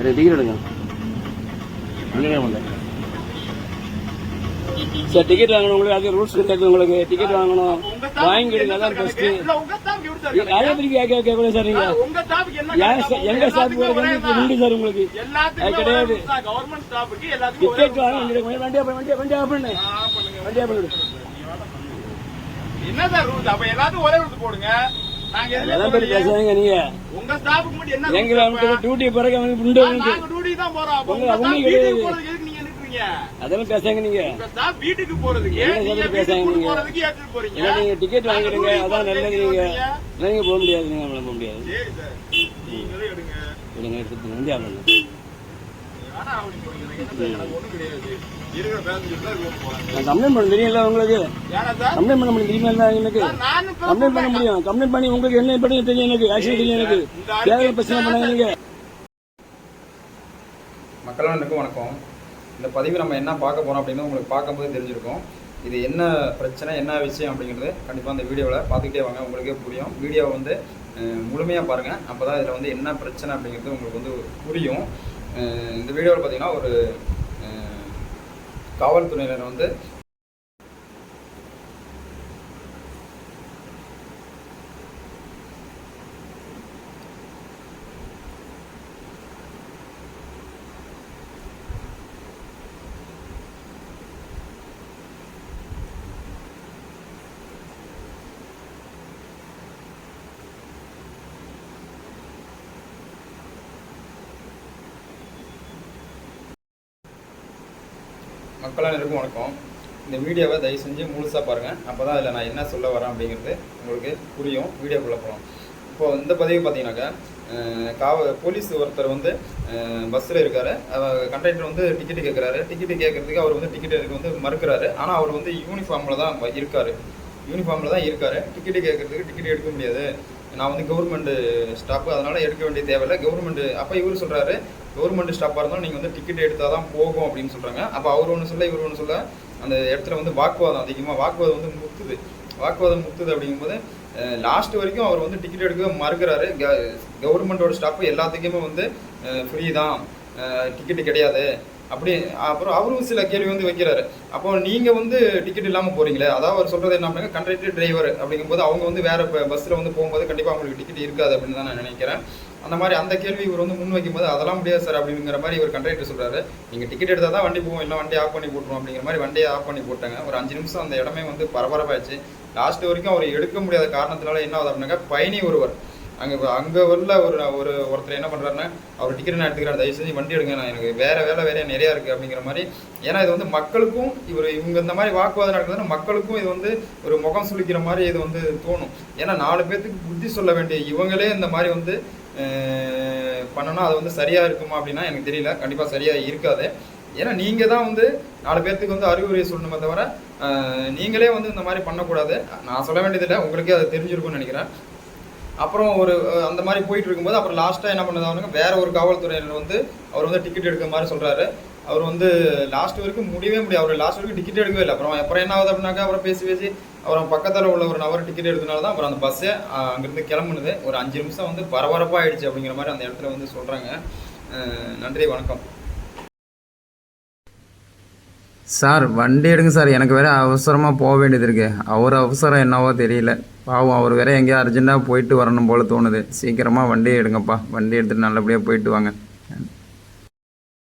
ரெண்டு டிகிரி எடுங்க sir ticket வாங்கணும் உங்களுக்கு அது ரூல்ஸ் கிடையாது உங்களுக்கு டிக்கெட் வாங்கணும் வாங்கிடுங்க அதான் பெஸ்ட் நிறைய பேருக்கு ஸ்டாஃப் எப்படி சார் கேட்க கேட்கக்கூடாது சார் நீங்க உங்க சார் எங்க ஸ்டாஃப் போறது உண்டு சார் உங்களுக்கு அது கிடையாது. டிக்கெட் வாங்க வண்டியா போய் வண்டியா வண்டியா பண்ணு வண்டியா பண்ணு என்ன சார் ரூல்ஸ் அப்ப எல்லாத்துக்கும் ஒரே ரூல்ஸ் போடுங்க பேசுறாங்க நீங்க. உங்க ஸ்டாஃப்க்கு மட்டும் என்ன? டியூட்டி பிறகு அவனுக்கு உண்டு டியூட்டி தான் போறோம். அதெல்லாம் பேசாங்க நீங்க. வீட்டுக்கு போறதுக்கு பேசாங்க நீங்க? டிக்கெட் வாங்கிடுங்க. அதான் நல்லது நீங்க. நீங்க போக முடியாது நீங்க போக முடியாது. எடுத்துட்டு கம்ப்ளைண்ட் பண்ண தெரியும்ல உங்களுக்கு? ஏன்னா சார் கம்ப்ளைண்ட் பண்ண முடியும் தெரியுமா எனக்கு? சார், நானும் கம்ப்ளைண்ட் பண்ண முடியும். கம்ப்ளைண்ட் பண்ணி உங்களுக்கு என்ன பண்ணி தெரியும் எனக்கு? ஆக்சுவலி தெரியும் எனக்கு. தேவையான பிரச்சனை பண்ணாங்க நீங்க மக்களுக்கும் வணக்கம். இந்த பதிவு நம்ம என்ன பார்க்க போகிறோம் அப்படின்னு உங்களுக்கு பார்க்கும்போது தெரிஞ்சிருக்கும். இது என்ன பிரச்சனை என்ன விஷயம் அப்படிங்கிறது கண்டிப்பாக அந்த வீடியோவில் பார்த்துக்கிட்டே வாங்க. உங்களுக்கே புரியும். வீடியோவை வந்து முழுமையாக பாருங்கள் அப்போ தான் இதில் வந்து என்ன பிரச்சனை அப்படிங்கிறது உங்களுக்கு வந்து புரியும். இந்த வீடியோவில் பார்த்தீங்கன்னா ஒரு காவல்துறையினர் வந்து மக்கள் அனைவருக்கும் வணக்கம். இந்த வீடியோவை தயவு செஞ்சு முழுசாக பாருங்கள் அப்போ தான் அதில் நான் என்ன சொல்ல வரேன் அப்படிங்கிறது உங்களுக்கு புரியும். வீடியோக்குள்ளே போகலாம் இப்போ இந்த பதிவு பார்த்தீங்கன்னாக்கா காவ போலீஸ் ஒருத்தர் வந்து பஸ்ஸில் இருக்கார். கண்டக்டர் வந்து டிக்கெட்டு கேட்குறாரு டிக்கெட்டு கேட்குறதுக்கு அவர் வந்து டிக்கெட் எடுக்க வந்து மறுக்கிறாரு. ஆனால் அவர் வந்து யூனிஃபார்மில் தான் இருக்கார். யூனிஃபார்மில் தான் இருக்கார். டிக்கெட்டு கேட்குறதுக்கு டிக்கெட் எடுக்க முடியாது. நான் வந்து கவர்மெண்ட் ஸ்டாப்பு அதனால் எடுக்க வேண்டிய தேவையில்லை. கவர்மெண்ட் அப்போ இவர் சொல்கிறாரு கவர்மெண்ட் ஸ்டாப்பாக இருந்தாலும் நீங்கள் வந்து டிக்கெட் எடுத்தால் தான் போகும் அப்படின்னு சொல்கிறாங்க அப்போ அவர் ஒன்று சொல்ல இவர் ஒன்று சொல்ல அந்த இடத்துல வந்து வாக்குவாதம் அதிகமாக வாக்குவாதம் வந்து முத்துது வாக்குவாதம் முத்துது அப்படிங்கும்போது லாஸ்ட் வரைக்கும் அவர் வந்து டிக்கெட் எடுக்க மறுக்கிறாரு. கவர்மெண்டோட ஸ்டாப்பு எல்லாத்துக்குமே வந்து ஃப்ரீ தான். டிக்கெட்டு கிடையாது. அப்படி அப்புறம் அவரும் சில கேள்வி வந்து வைக்கிறாரு. அப்போ நீங்கள் வந்து டிக்கெட் இல்லாமல் போகிறீங்களே அதாவது அவர் சொல்கிறது என்ன பண்ணுங்க கண்டக்டர் டிரைவர் அப்படிங்கும்போது அவங்க வந்து வேறு இப்போ பஸ்ஸில் வந்து போகும்போது கண்டிப்பாக அவங்களுக்கு டிக்கெட் இருக்காது அப்படின்னு தான் நான் நினைக்கிறேன். அந்த மாதிரி அந்த கேள்வி இவர் வந்து முன் வைக்கும்போது அதெல்லாம் முடியாது சார் அப்படிங்கிற மாதிரி இவர் கண்டக்டர் சொல்கிறாரு நீங்கள் டிக்கெட் எடுத்தால் தான் வண்டி போவோம் இல்லை வண்டி ஆஃப் பண்ணி போட்டுரும் அப்படிங்கிற மாதிரி வண்டியை ஆஃப் பண்ணி போட்டாங்க. ஒரு அஞ்சு நிமிஷம் அந்த இடமே வந்து பரபரப்பாயிடுச்சு. லாஸ்ட் வரைக்கும் அவர் எடுக்க முடியாத காரணத்தினால என்ன ஆகுது அப்படின்னாக்கா பயணி ஒருவர் அங்கே அங்கே உள்ள ஒரு ஒரு ஒருத்தர் என்ன பண்ணுறாருன்னா அவர் டிக்கெட் நான் எடுத்துக்கிறாரு. தயவு செஞ்சு வண்டி எடுங்க நான் எனக்கு வேறு வேலை வேற நிறையா இருக்குது அப்படிங்கிற மாதிரி. ஏன்னா இது வந்து மக்களுக்கும் இவர் இவங்க இந்த மாதிரி வாக்குவாதம் நடக்குதுன்னா மக்களுக்கும் இது வந்து ஒரு முகம் சுளிக்கிற மாதிரி இது வந்து தோணும். ஏன்னா நாலு பேர்த்துக்கு புத்தி சொல்ல வேண்டிய இவங்களே இந்த மாதிரி வந்து அஹ், பண்ணனா அது வந்து சரியாக இருக்குமா அப்படின்னா எனக்கு தெரியல. கண்டிப்பாக சரியாக இருக்காது. ஏன்னா நீங்கள் தான் வந்து நாலு பேர்த்துக்கு வந்து அறிவுரை சொல்லணுமே தவிர நீங்களே வந்து இந்த மாதிரி பண்ணக்கூடாது. நான் சொல்ல வேண்டியதில்லை. உங்களுக்கே அது தெரிஞ்சிருக்கும்னு நினைக்கிறேன். அப்புறம் ஒரு அந்த மாதிரி போயிட்டு இருக்கும்போது அப்புறம் லாஸ்ட்டாக என்ன பண்ணதாங்க வேற ஒரு காவல்துறையினர் வந்து அவர் வந்து டிக்கெட் எடுக்கிற மாதிரி சொல்கிறாரு அவர் வந்து லாஸ்ட் வரைக்கும் முடியவே முடியாது. அவர் லாஸ்ட் வரைக்கும் டிக்கெட் எடுக்கவே இல்லை. அப்புறம் அப்புறம் என்ன ஆகுது அப்படின்னாக்கா அப்புறம் பேசி பேசி அப்புறம் பக்கத்தில் உள்ள ஒரு நபர் டிக்கெட் எடுத்தனால தான் அப்புறம் அந்த பஸ்ஸே அங்கேருந்து கிளம்புனது. ஒரு அஞ்சு நிமிஷம் வந்து பரபரப்பாக ஆயிடுச்சு அப்படிங்கிற மாதிரி அந்த இடத்துல வந்து சொல்கிறாங்க நன்றி வணக்கம். சார் வண்டி எடுங்க சார். எனக்கு வேற அவசரமாக போக வேண்டியது இருக்கு. அவர் அவசரம் என்னவோ தெரியல. பாவம் அவர் வேற எங்கேயோ அர்ஜென்ட்டாக போயிட்டு வரணும் போல் தோணுது. சீக்கிரமாக வண்டியை எடுங்கப்பா. வண்டி எடுத்துட்டு நல்லபடியாக போயிட்டு வாங்க.